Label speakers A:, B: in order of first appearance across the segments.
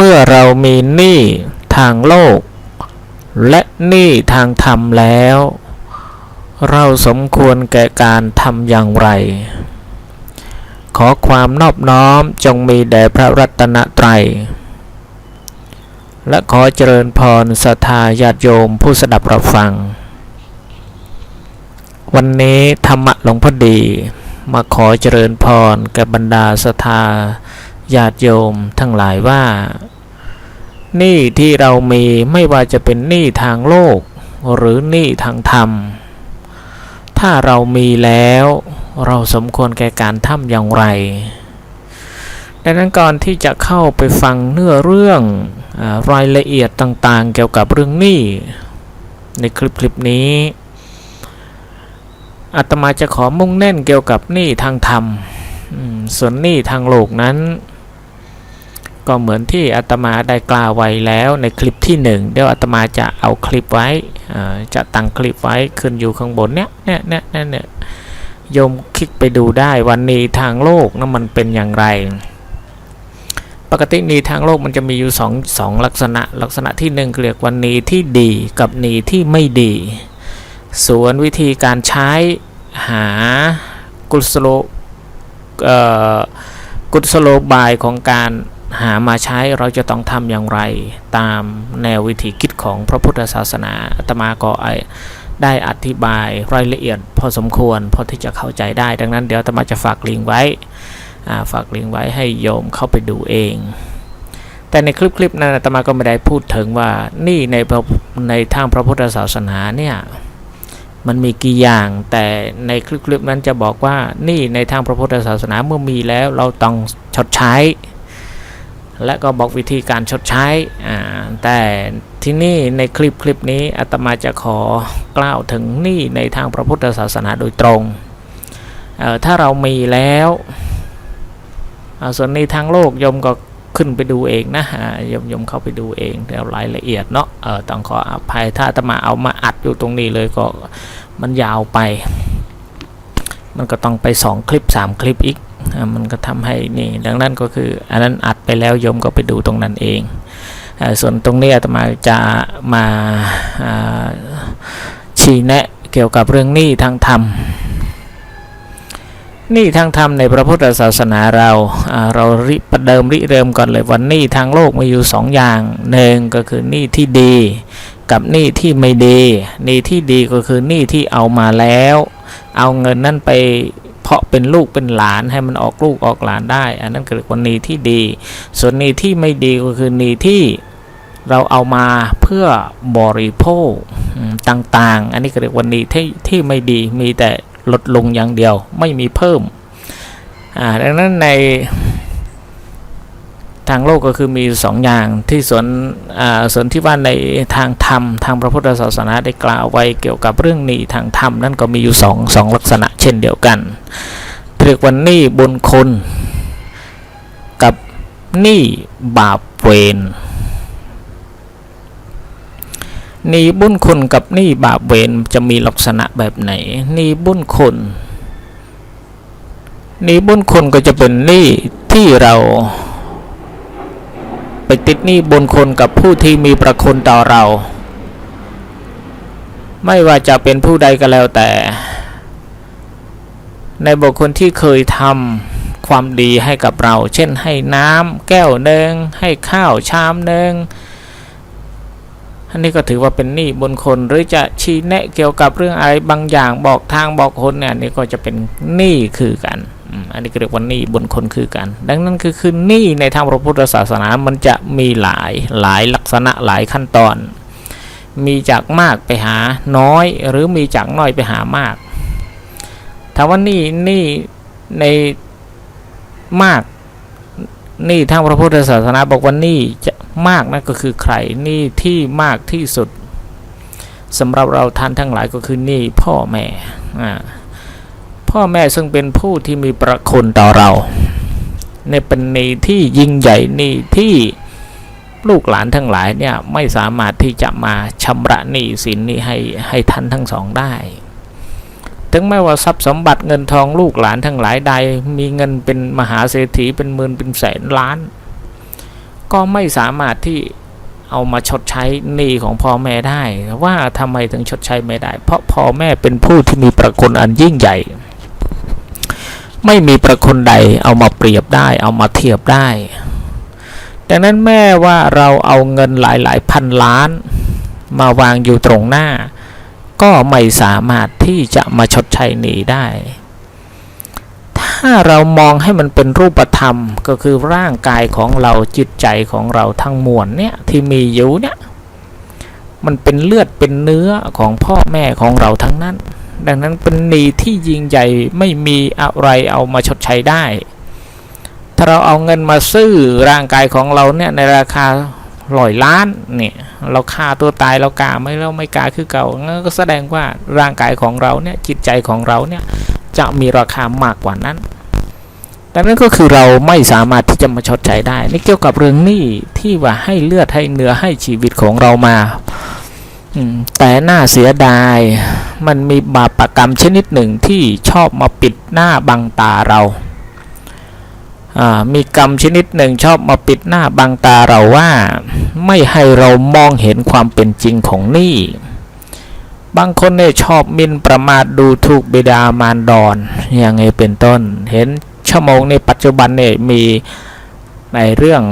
A: เมื่อเรามีหนี้ทางโลก และหนี้ทางธรรมแล้ว เราสมควรแก่การทำอย่างไร ขอความนอบน้อมจงมีแด่พระรัตนตรัย และขอเจริญพรศรัทธาญาติโยมผู้สดับรับฟัง วันนี้ธรรมะหลวงพ่อดี มาขอเจริญพรแก่บรรดาศรัทธา ญาติโยมทั้งหลายว่าหนี้ที่เรามีไม่ว่าจะเป็นหนี้ทางโลก หรือหนี้ทางธรรม ถ้าเรามีแล้ว เราสมควรแก่การทำอย่างไร ดังนั้นก่อนที่จะเข้าไปฟังเนื้อเรื่องอรายละเอียดต่างๆ เกี่ยวกับเรื่องหนี้ในคลิปคลิปนี้อาตมาจะขอมุ่งเน้นเกี่ยวกับหนี้ทางธรรมอืมส่วนหนี้ทางโลกนั้น ก็เหมือนที่อาตมาได้กล่าวไว้แล้วในคลิปที่หนึ่งเดี๋ยวอาตมาจะเอาคลิปไว้จะตั้งคลิปไว้ขึ้นอยู่ข้างบนเนี้ยเนี่ยเนี่ยเนี่ยโยมคลิกไปดูได้วันนี้ทางโลกนั้นมันเป็นอย่างไร ปกตินี้ทางโลกมันจะมีอยู่สองสองลักษณะ ลักษณะที่หนึ่งเรียกว่าหนีที่ดีกับนี้ที่ไม่ดี ส่วนวิธีการใช้หากุศโลกุศโลบายของการ หามาใช้เราจะต้องทำอย่างไร ตามแนววิธีคิดของพระพุทธศาสนาอาตมาก็ได้อธิบายรายละเอียดพอสมควรพอที่จะเข้าใจได้ ดังนั้นเดี๋ยวอาตมาจะฝากลิงก์ไว้ฝากลิงก์ไว้ให้โยมเข้าไปดูเอง แต่ในคลิปๆนั้นอาตมาก็ไม่ได้พูดถึงว่านี่ในในทางพระพุทธศาสนาเนี่ยมันมีกี่อย่างแต่ในคลิปๆนั้นจะบอกว่านี่ในทางพระพุทธศาสนาเมื่อมีแล้วเราต้องชดใช้ และก็บอกวิธีการชดใช้แต่ที่นี่ในคลิปคลิปนี้อาตมาจะขอกล่าวถึงหนี่ในทางพระพุทธศาสนาโดยตรง ถ้าเรามีแล้วส่วนในทางโลกยมก็ขึ้นไปดูเองนะยมยมเข้าไปดูเองเดี๋ยวรายละเอียดเนาะต้องขออภัยถ้าอาตมาเอามาอัดอยู่ตรงนี้เลยก็มันยาวไป มันก็ต้องไป 2 คลิป 3 คลิปอีก มันก็ทำให้นี่ดังนั้นก็คือ อันนั้นอัดไปแล้วโยมก็ไปดูตรงนั้นเอง ส่วนตรงนี้อาตมาจะมาชี้แนะเกี่ยวกับเรื่องหนี้ทางธรรมหนี้ทางธรรมในพระพุทธศาสนาเราเราริประเดิมริเริ่มก่อนเลยวันหนี้ทางโลกมีอยู่สองอย่างหนึ่งก็คือหนี้ที่ดีกับหนี้ที่ไม่ดีหนี้ที่ดีก็คือหนี้ที่เอามาแล้ว เอาเงินนั่นไป เพาะเป็นลูกเป็นหลานให้มันออกลูกออกหลานได้ อันนั้นคือวันนีที่ดี ส่วนนีที่ไม่ดีก็คือนีที่เราเอามาเพื่อบริโภคต่างๆ อันนี้ก็เรียกวันนี้ที่ที่ไม่ดีมีแต่ลดลงอย่างเดียวไม่มีเพิ่ม อ่าดังนั้นใน ทางโลกก็คือมีสองอย่างที่ส่วนส่วนที่ว่าในทางธรรมทางพระพุทธศาสนาได้กล่าวไว้เกี่ยวกับเรื่องหนี้ทางธรรมนั่นก็มีอยู่สองสองลักษณะเช่นเดียวกันเรียกว่าหนี้บุญคุณกับหนี้บาปเวรหนี้บุญคุณกับหนี้บาปเวรจะมีลักษณะแบบไหนหนี้บุญคุณหนี้บุญคุณก็จะเป็นหนี้ที่เรา ไปติดหนี้บุญคุณกับผู้ที่มีประคุณต่อเรา ไม่ว่าจะเป็นผู้ใดก็แล้วแต่ ในบุคคลที่เคยทำความดีให้กับเรา เช่นให้น้ำแก้วหนึ่งให้ข้าวชามหนึ่งอันนี้ก็ถือว่าเป็นหนี้บุญคุณหรือจะชี้แนะเกี่ยวกับเรื่องอะไรบางอย่างบอกทางบอกคนเนี่ยนนี่ก็จะเป็นหนี้คือกัน อันนี้ก็เรียกว่าหนี้บุญคุณคือกัน ดังนั้นคือคือหนี้ในทางพระพุทธศาสนามันจะมีหลายหลายลักษณะหลายขั้นตอน มีจากมากไปหาน้อยหรือมีจากน้อยไปหามากถามว่านี้หนี้ในมากนี้ทางพระพุทธศาสนาบอกว่านี้จะมากนั่นก็คือใครนี้ที่มากที่สุดสำหรับเราท่านทั้งหลายก็คือนี้พ่อแม่อ่า พ่อแม่ซึ่งเป็นผู้ที่มีประคุณต่อเราเนี่ยเป็นหนี้ที่ยิ่งใหญ่หนี้ที่ลูกหลานทั้งหลายเนี่ยไม่สามารถที่จะมาชำระหนี้สินนี้ให้ให้ท่านทั้งสองได้ ถึงแม้ว่าทรัพย์สมบัติเงินทองลูกหลานทั้งหลายใด มีเงินเป็นมหาเศรษฐีเป็นหมื่นเป็นแสนล้าน ก็ไม่สามารถที่เอามาชดใช้หนี้ของพ่อแม่ได้ ว่าทำไมถึงชดใช้ไม่ได้ เพราะพ่อแม่เป็นผู้ที่มีประคุณอันยิ่งใหญ่ ไม่มีประคุณใดเอามาเปรียบได้ เอามาเทียบได้ ดังนั้นแม่ว่าเราเอาเงินหลายๆ พันล้าน มาวางอยู่ตรงหน้า ก็ไม่สามารถที่จะมาชดใช้หนี้ได้ ถ้าเรามองให้มันเป็นรูปธรรมก็คือร่างกายของเราจิตใจของเราทั้งมวลเนี่ยที่มีอยู่เนี่ยมันเป็นเลือดเป็นเนื้อของพ่อแม่ของเราทั้งนั้น ดังนั้นเป็นหนี้ที่ยิ่งใหญ่ไม่มีอะไรเอามาชดใช้ได้ ถ้าเราเอาเงินมาซื้อร่างกายของเราเนี่ยในราคาร้อยล้านเนี่ยเราฆ่าตัวตายเรากาไม่เราไม่กาคือเก่างั้นก็แสดงว่าร่างกายของเราเนี่ยจิตใจของเราเนี่ยจะมีราคามากกว่านั้นดังนั้นก็คือเราไม่สามารถที่จะมาชดใช้ได้นี่เกี่ยวกับเรื่องหนี้ที่ว่าให้เลือดให้เนื้อให้ชีวิตของเรามา แต่น่าเสียดาย มันมีบาปรกรรมชนิดหนึ่งที่ชอบมาปิดหน้าบังตาเรา มีกรรมชนิดหนึ่งชอบมาปิดหน้าบังตาเราว่า ไม่ให้เรามองเห็นความเป็นจริงของหนี้บางคนเนี่ยชอบมินประมาทดูถูกบิดามารดอนอย่างไงเป็นต้น เห็นชั่วโมงในปัจจุบันเนี่ยมี ในเรื่อง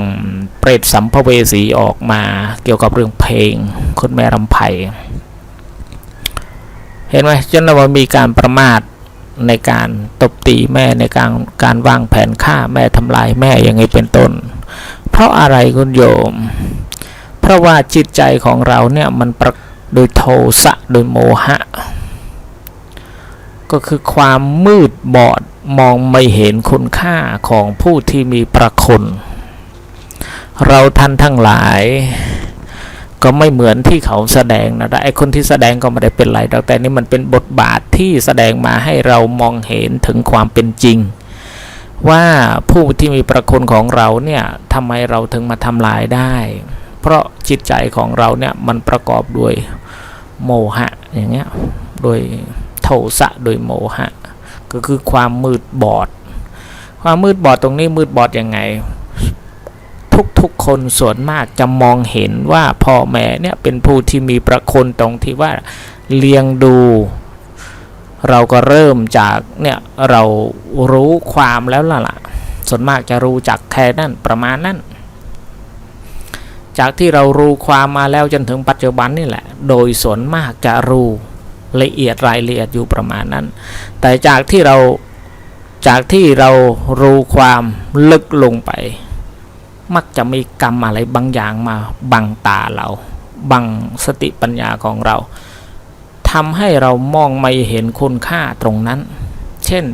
A: เปรตสัมภเวสีออกมาเกี่ยวกับเรื่องเพลงคุณแม่รำไพเห็นไหมจนว่ามีการประมาทในการตบตีแม่ในการการวางแผนฆ่าแม่ทำลายแม่อย่างไงเป็นต้น เพราะอะไรคุณโยม เพราะว่าจิตใจของเราเนี่ยมันประโดยโทสะโดยโมหะ ก็คือความมืดบอดมองไม่เห็นคุณค่าของผู้ที่มีประคุณ เราท่านทั้งหลาย ก็ไม่เหมือนที่เขาแสดงนะไอคนที่แสดงก็ไม่ได้เป็นไรแต่นี่มันเป็นบทบาทที่แสดงมาให้เรามองเห็นถึงความเป็นจริง ว่าผู้ที่มีประคุณของเราเนี่ยทำไมเราถึงมาทำลายได้ เพราะจิตใจของเราเนี่ยมันประกอบด้วยโมหะอย่างเงี้ยโดยโทสะโดยโมหะ ก็คือความมืดบอด ความมืดบอดตรงนี้มืดบอดยังไง ทุกๆ คนส่วนมากจะมองเห็นว่าพ่อแม่เนี่ยเป็นผู้ที่มีประคุณตรงที่ว่าเลี้ยงดู เราก็เริ่มจากเนี่ยเรารู้ความแล้วล่ะล่ะส่วนมากจะรู้จักแค่นั้นประมาณนั้น จากที่เรารู้ความมาแล้วจนถึงปัจจุบันนี่แหละ โดยส่วนมากจะรู้ละเอียดรายละเอียดอยู่ประมาณนั้น แต่จากที่เราจากที่เรารู้ความลึกลงไป มักจะมีกรรมอะไรบางอย่างมาบังตาเราบังสติปัญญาของเราทำให้เรามองไม่เห็นคุณค่าตรงนั้น เช่น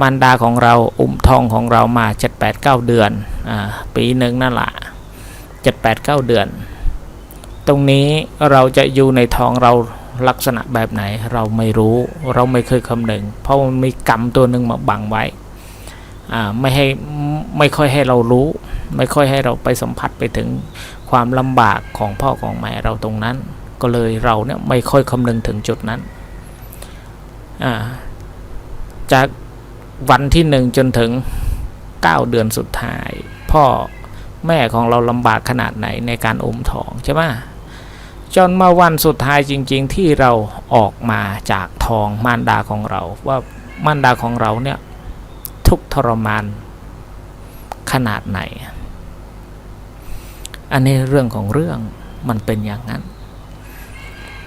A: มารดาของเราอุ้มทองของเรามา 7-8-9 เดือนอปีหนึ่งนั่นแหละ7-8-9 เดือน ตรงนี้เราจะอยู่ในท้องเราลักษณะแบบไหนเราไม่รู้เราไม่เคยคำนึง เพราะมันมีกรรมตัวหนึ่งมาบังไว้ไม่ให้ ไม่ค่อยให้เรารู้ ไม่ค่อยให้เราไปสัมผัสไปถึงความลำบากของพ่อของแม่เราตรงนั้น ก็เลยเราเนี่ยไม่ค่อยคำนึงถึงจุดนั้น จากวันที่หนึ่งจนถึง 9 เดือนสุดท้าย พ่อแม่ของเราลำบากขนาดไหนในการอมท้องใช่ไหมจนมาวันสุดท้ายจริง ๆ ที่เราออกมาจากท้องมารดาของเรา ว่ามารดาของเราเนี่ยทุกทรมาน ขนาดไหน อันนี้เรื่องของเรื่องมันเป็นอย่างนั้น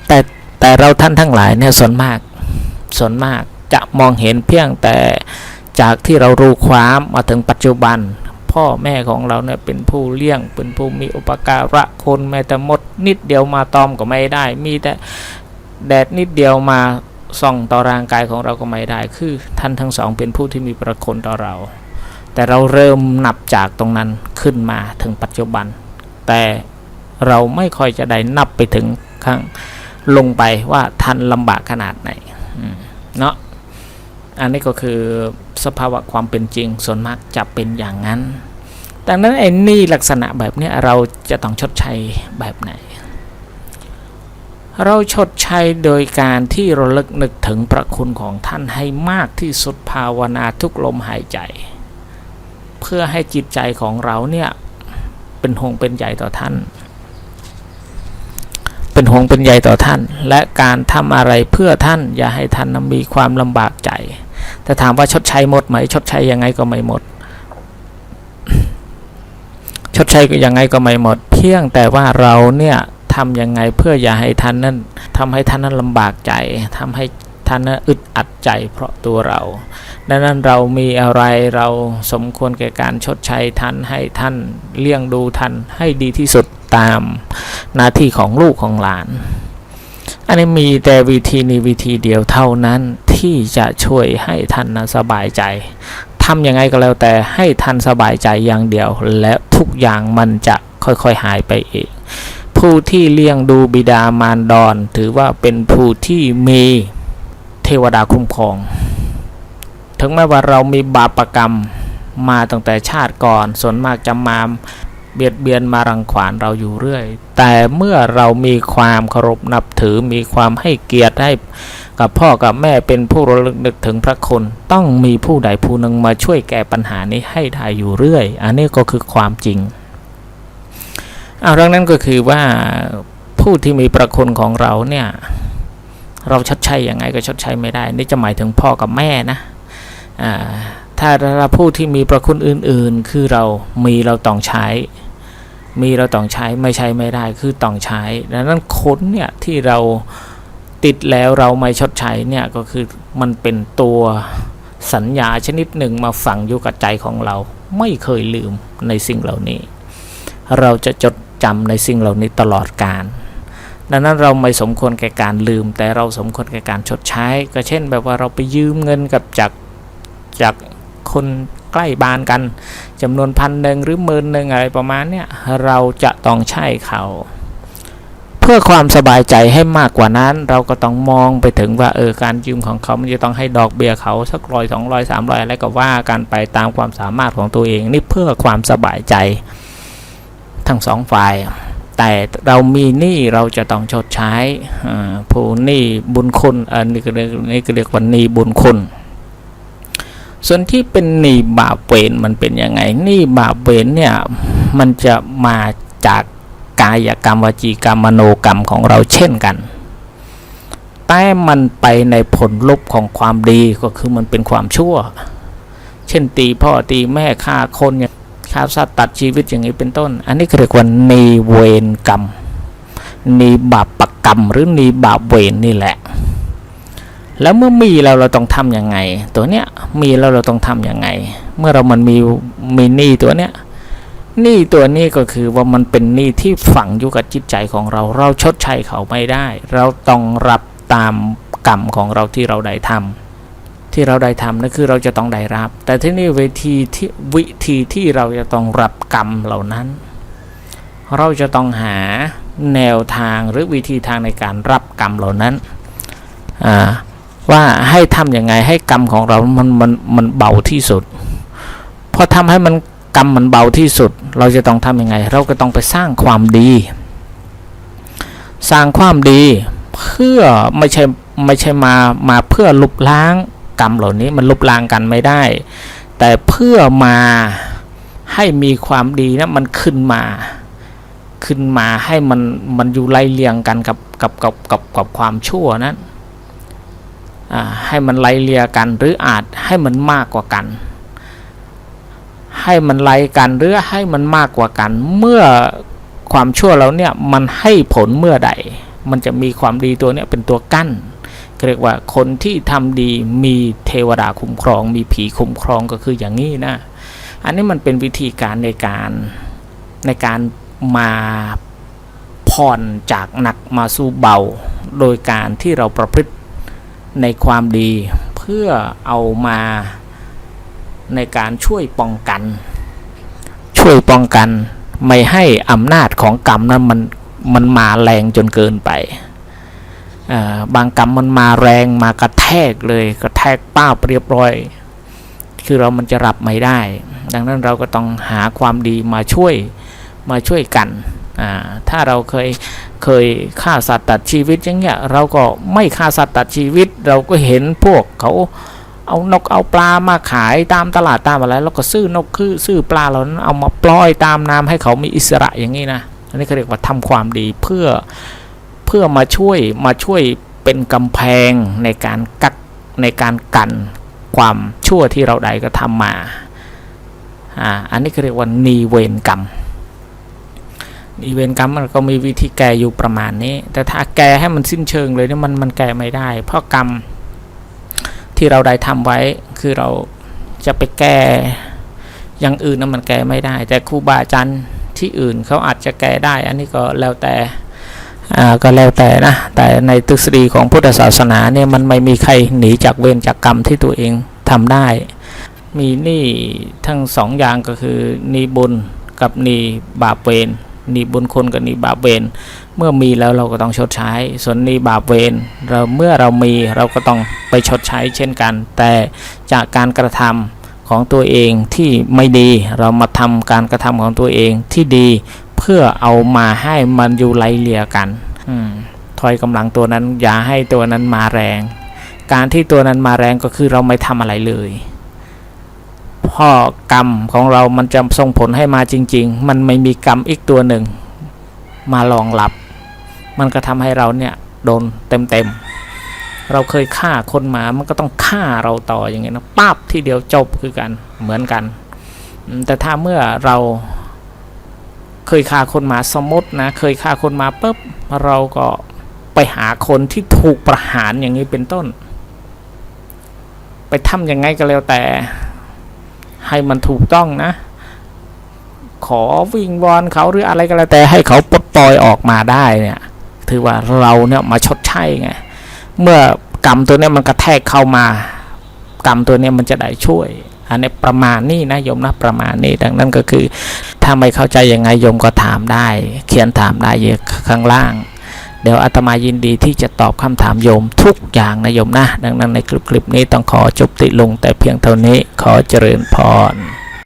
A: แต่แต่เราท่านทั้งหลายเนี่ยส่วนมากส่วนมากจะมองเห็นเพียงแต่จากที่เรารู้ความมาถึงปัจจุบัน พ่อแม่ของเราเนี่ยเป็นผู้เลี้ยง เป็นผู้มีอุปการะคนแม้แต่มดนิดเดียวมาตอมก็ไม่ได้ มีแต่แดดนิดเดียวมาส่องต่อร่างกายของเราก็ไม่ได้ คือท่านทั้งสองเป็นผู้ที่มีประคุณต่อเรา แต่เราเริ่มนับจากตรงนั้นขึ้นมาถึงปัจจุบัน แต่เราไม่ค่อยจะได้นับไปถึงข้างลงไปว่าท่านลำบากขนาดไหนเนาะอันนี้ก็คือสภาวะความเป็นจริงส่วนมากจะเป็นอย่างนั้น ดังนั้นไอ้นี่ลักษณะแบบนี้เราจะต้องชดใช้แบบไหน เราชดใช้โดยการที่เราลึกนึกถึงพระคุณของท่านให้มากที่สุดภาวนาทุกลมหายใจ เพื่อให้จิตใจของเราเนี่ยเป็นห่วงเป็นใยต่อท่าน เป็นห่วงเป็นใยต่อท่าน และการทำอะไรเพื่อท่านอย่าให้ท่านนมีความลำบากใจ แต่ถามว่าชดใช้หมดไหม ชดใช้ยังไงก็ไม่หมด ชดใช้ก็ยังไงก็ไม่หมด เพียงแต่ว่าเราเนี่ยทำยังไงเพื่ออย่าให้ท่านนั้นทำให้ท่านนั้นลำบากใจทำให้ ท่านอึดอัดใจเพราะตัวเรา ดังนั้นเรามีอะไรเราสมควรแก่การชดใช้ท่านให้ท่านเลี้ยงดูท่านให้ดีที่สุดตามหน้าที่ของลูกของหลาน อันนี้มีแต่วิธีนี้วิธีเดียวเท่านั้นที่จะช่วยให้ท่านสบายใจทำยังไงก็แล้วแต่ให้ท่านสบายใจอย่างเดียว และทุกอย่างมันจะค่อยๆหายไปเองผู้ที่เลี้ยงดูบิดามารดอนถือว่าเป็นผู้ที่มี เทวดาคุ้มครอง ถึงแม้ว่าเรามีบาปกรรมมาตั้งแต่ชาติก่อนส่วนมากจะมาเบียดเบียนมารังขวานเราอยู่เรื่อย แต่เมื่อเรามีความเคารพนับถือมีความให้เกียรติให้กับพ่อกับแม่เป็นผู้ระลึกนึกถึงพระคุณ ต้องมีผู้ใดผู้หนึ่งมาช่วยแก้ปัญหานี้ให้ได้อยู่เรื่อย อันนี้ก็คือความจริงเอาเรื่องนั้นก็คือว่าผู้ที่มีประคุณของเราเนี่ย เราชดใช้ยังไงก็ชดใช้ไม่ได้ นี่จะหมายถึงพ่อกับแม่นะถ้าเราผู้ที่มีประคุณอื่นๆ คือเรามีเราต้องใช้ มีเราต้องใช้ไม่ใช้ไม่ได้คือต้องใช้ดังนั้นคนเนี่ยที่เราติดแล้วเราไม่ชดใช้เนี่ยก็คือมันเป็นตัวสัญญาชนิดหนึ่งมาฝังอยู่กับใจของเรา ไม่เคยลืมในสิ่งเหล่านี้ เราจะจดจำในสิ่งเหล่านี้ตลอดกาล ดังนั้นเราไม่สมควรแก่การลืม แต่เราสมควรแก่การชดใช้ ก็เช่น แบบว่าเราไปยืมเงินกับจากจากคนใกล้บ้านกันจำนวนพันหนึ่งหรือหมื่นหนึ่งอะไรประมาณเนี้ยเราจะต้องใช้เขา เพื่อความสบายใจให้มากกว่านั้น เราก็ต้องมองไปถึงว่าเออการยืมของเขามันจะต้องให้ดอกเบี้ยเขาสักร้อยสองร้อยสามร้อยอะไรก็ว่ากันไปตามความสามารถของตัวเองนี่เพื่อความสบายใจทั้งสองฝ่าย แต่เรามีหนี้เราจะต้องชดใช้ผู้หนี้บุญคุณอันนี้ก็เรียกนี่ก็เรียกว่าหนี้บุญคุณ ส่วนที่เป็นหนี้บาปเวรมันเป็นยังไงหนี้บาปเวรเนี่ยมันจะมาจากกายกรรมวจีกรรมมโนกรรมของเราเช่นกัน แต่มันไปในผลลบของความดีก็คือมันเป็นความชั่ว เช่นตีพ่อตีแม่ฆ่าคนเนี่ย ฆ่าสัตว์ตัดชีวิตอย่างนี้เป็นต้น อันนี้เรียกว่านีเวรกรรมนีบาปกรรม หรือนีบาปเวรนี่แหละ แล้วเมื่อมีแล้วเราต้องทำยังไง ตัวเนี้ยมีแล้วเราต้องทำยังไง เมื่อเรามันมีมีหนี้ตัวเนี้ยหนี้ตัวนี้ก็คือว่ามันเป็นหนี้ที่ฝังอยู่กับจิตใจของเรา เราชดใช้เขาไม่ได้ เราต้องรับตามกรรมของเราที่เราได้ทำ ที่เราได้ทำนั่นคือเราจะต้องได้รับ แต่ที่นี่เวทีที่วิธีที่เราจะต้องรับกรรมเหล่านั้น เราจะต้องหาแนวทางหรือวิธีทางในการรับกรรมเหล่านั้นว่าให้ทำยังไงให้กรรมของเรา มันมันมันเบาที่สุดพอทำให้มันกรรมมันเบาที่สุด เราจะต้องทำยังไง เราก็ต้องไปสร้างความดี สร้างความดีเพื่อไม่ใช่ไม่ใช่มามาเพื่อลบล้าง กรรมเหล่านี้มันลบล้างกันไม่ได้ แต่เพื่อมาให้มีความดีนะมันขึ้นมา ขึ้นมาให้มันมันอยู่ไล่เลียงกันกับกับกับกับกับความชั่วนั้นให้มันไล่เลียกันหรืออาจให้มันมากกว่ากัน ให้มันไล่กันหรือให้มันมากกว่ากัน เมื่อความชั่วเราเนี่ยมันให้ผลเมื่อใด มันจะมีความดีตัวเนี้ยเป็นตัวกั้น เรียกว่าคนที่ทำดีมีเทวดาคุ้มครอง มีผีคุ้มครองก็คืออย่างนี้นะ อันนี้มันเป็นวิธีการในการในการมาผ่อนจากหนักมาสู่เบา โดยการที่เราประพฤติในความดีเพื่อเอามาในการช่วยป้องกัน ช่วยป้องกันไม่ให้อำนาจของกรรมนั้นมันมันมาแรงจนเกินไป บางกรรมมันมาแรงมากระแทกเลยกระแทกป้าบเรียบร้อย คือเรามันจะรับไม่ได้ ดังนั้นเราก็ต้องหาความดีมาช่วยมาช่วยกันอ่าถ้าเราเคยเคยฆ่าสัตว์ตัดชีวิตอย่างเงี้ยเราก็ไม่ฆ่าสัตว์ตัดชีวิต เราก็เห็นพวกเขาเอานกเอาปลามาขายตามตลาดตามอะไรแล้วก็ซื้อนกคือซื้อปลาเหล่านั้นเอามาปล่อยตามน้ำให้เขามีอิสระอย่างนี้นะอันนี้เขาเรียกว่าทำความดีเพื่อ เพื่อมาช่วยมาช่วยเป็นกำแพงในการกักในการกันความชั่วที่เราใดก็ทำมาอ่าอันนี้เขาเรียกว่านีเวรกรรมอีเวนกรรมมันก็มีวิธีแก้อยู่ประมาณนี้ แต่ถ้าแก้ให้มันสิ้นเชิงเลยเนี่ยมันมันแก้ไม่ได้ เพราะกรรมที่เราได้ทำไว้คือเราจะไปแก้อย่างอื่นนั้นมันแก้ไม่ได้ แต่ครูบาอาจารย์ที่อื่นเขาอาจจะแก้ได้ อันนี้ก็แล้วแต่ ก็แล้วแต่นะ แต่ในทฤษฎีของพุทธศาสนาเนี่ยมันไม่มีใครหนีจากเวรจากกรรมที่ตัวเองทำได้ มีนี้ทั้งสองอย่างก็คือหนีบุญกับหนีบาปเวรหนีบุญคุณกับหนีบาปเวรเมื่อมีแล้วเราก็ต้องชดใช้ ส่วนหนีบาปเวรเราเมื่อเรามีเราก็ต้องไปชดใช้เช่นกัน แต่จากการกระทำของตัวเองที่ไม่ดีเรามาทำการกระทำของตัวเองที่ดี พื่อเอามาให้มันอยู่ไล่เลี่ยกันอถอยกำลังตัวนั้นอย่าให้ตัวนั้นมาแรง การที่ตัวนั้นมาแรงก็คือเราไม่ทำอะไรเลยพ่อกรรมของเรามันจะส่งผลให้มาจริง ๆ มันไม่มีกรรมอีกตัวหนึ่ง มารองรับ มันก็ทำให้เราเนี่ยโดนเต็มๆ เราเคยฆ่าคนมา มันก็ต้องฆ่าเราต่ออย่างเงี้ยนะปั๊บที่เดียวจบคือกันเหมือนกัน แต่ถ้าเมื่อเรา เคยฆ่าคนมาสมมตินะ เคยฆ่าคนมาปุ๊บเราก็ไปหาคนที่ถูกประหารอย่างนี้เป็นต้น ไปทำยังไงก็แล้วแต่ให้มันถูกต้องนะ ขอวิงวอนเขาหรืออะไรก็แล้วแต่ให้เขาปลดปล่อยออกมาได้เนี่ยถือว่าเราเนี่ยมาชดใช้ไงเมื่อกรรมตัวเนี้ยมันกระแทกเข้ามากรรมตัวเนี้ยมันจะได้ช่วย อันนี้ประมาณนี้นะโยมนะประมาณนี้ดังนั้นก็คือถ้าไม่เข้าใจยังไงโยมก็ถามได้ เขียนถามได้เยอะข้างล่าง เดี๋ยวอาตมายินดีที่จะตอบคำถามโยมทุกอย่างนะโยมนะดังนั้นในคลิปคลิปนี้ต้องขอจบติลงแต่เพียงเท่านี้ขอเจริญพร